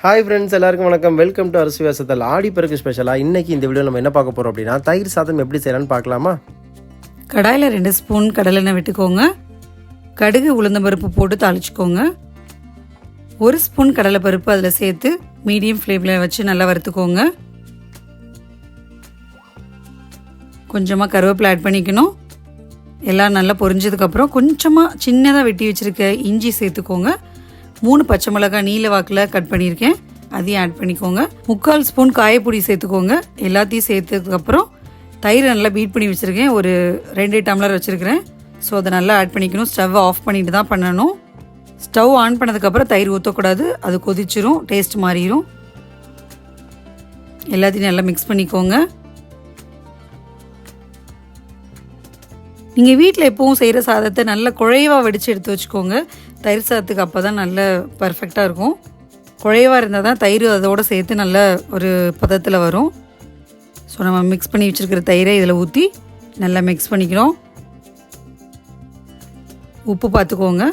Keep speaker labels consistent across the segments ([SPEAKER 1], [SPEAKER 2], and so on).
[SPEAKER 1] Hi friends எல்லாருக்கும் வணக்கம். Welcome to அரசு வியாசத்தில் ஆடி பிறகு ஸ்பெஷலாக இன்னைக்கு இந்த வீடியோ நம்ம என்ன பார்க்க போகிறோம் அப்படின்னா தயிர் சாதம் எப்படி செய்யலாம்னு பார்க்கலாமா?
[SPEAKER 2] கடாயில் ரெண்டு ஸ்பூன் கடலெண்ணெய் விட்டுக்கோங்க. கடுகு உளுந்தம்பருப்பு போட்டு தாளிச்சுக்கோங்க. ஒரு ஸ்பூன் கடலைப்பருப்பு அதில் சேர்த்து மீடியம் ஃப்ளேமில் வச்சு நல்லா வறுத்துக்கோங்க. கொஞ்சமாக கருவேப்பிலை ஆட் பண்ணிக்கணும். எல்லாம் நல்லா பொரிஞ்சதுக்கப்புறம் கொஞ்சமாக சின்னதாக வெட்டி வச்சுருக்க இஞ்சி சேர்த்துக்கோங்க. மூணு பச்சை மிளகாய் நீல வாக்கில் கட் பண்ணியிருக்கேன். அதையும் ஆட் பண்ணிக்கோங்க. முக்கால் ஸ்பூன் காயப்பொடி சேர்த்துக்கோங்க. எல்லாத்தையும் சேர்த்ததுக்கப்புறம் தயிர் நல்லா பீட் பண்ணி வச்சுருக்கேன். ஒரு ரெண்டு டம்ளர் வச்சுருக்கிறேன். ஸோ அதை நல்லா ஆட் பண்ணிக்கணும். ஸ்டவ் ஆஃப் பண்ணிட்டு தான் பண்ணணும். ஸ்டவ் ஆன் பண்ணதுக்கப்புறம் தயிர் ஊற்றக்கூடாது அது கொதிச்சிரும் டேஸ்ட் மாறிடும் எல்லாத்தையும் நல்லா மிக்ஸ் பண்ணிக்கோங்க. நீங்கள் வீட்டில் எப்பவும் செய்கிற சாதத்தை நல்ல குழைவாக வடித்து எடுத்து வச்சுக்கோங்க. தயிர் சாதத்துக்கு அப்போ தான் நல்ல பர்ஃபெக்டாக இருக்கும். குழைவாக இருந்தால் தான் தயிர் அதோடு சேர்த்து நல்ல ஒரு பதத்தில் வரும். ஸோ நம்ம மிக்ஸ் பண்ணி வச்சுருக்கிற தயிரை இதில் ஊற்றி நல்லா மிக்ஸ் பண்ணிக்கிறோம். உப்பு பார்த்துக்கோங்க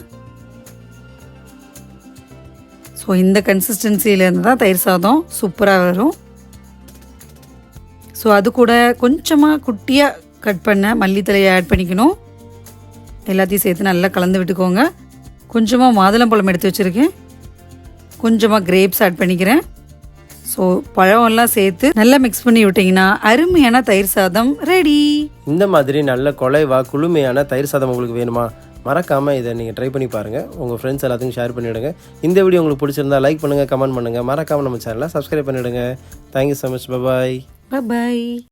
[SPEAKER 2] ஸோ இந்த கன்சிஸ்டன்சியிலேருந்து தான் தயிர் சாதம் சூப்பராக வரும். ஸோ அது கூட கொஞ்சமாக குட்டியாக கட் பண்ண மல்லித்தலையை ஆட் பண்ணிக்கணும். எல்லாத்தையும் சேர்த்து நல்லா கலந்து விட்டுக்கோங்க. கொஞ்சமாக மாதுளம்பழம் எடுத்து வச்சுருக்கேன். கொஞ்சமாக கிரேப்ஸ் ஆட் பண்ணிக்கிறேன். ஸோ பழமெல்லாம் சேர்த்து நல்லா மிக்ஸ் பண்ணி விட்டிங்கன்னா அருமையான தயிர் சாதம் ரெடி
[SPEAKER 1] இந்த மாதிரி நல்ல குலைவா குளுமையான தயிர் சாதம் உங்களுக்கு வேணுமா? மறக்காமல் இதை நீங்கள் ட்ரை பண்ணி பாருங்கள் உங்கள் ஃப்ரெண்ட்ஸ் எல்லாத்துக்கும் ஷேர் பண்ணிவிடுங்க இந்த வீடியோ உங்களுக்கு பிடிச்சிருந்தா லைக் பண்ணுங்கள் கமெண்ட் பண்ணுங்கள் மறக்காமல் நம்ம சேனலை சப்ஸ்கிரைப் பண்ணிவிடுங்க thank you so much bye
[SPEAKER 2] bye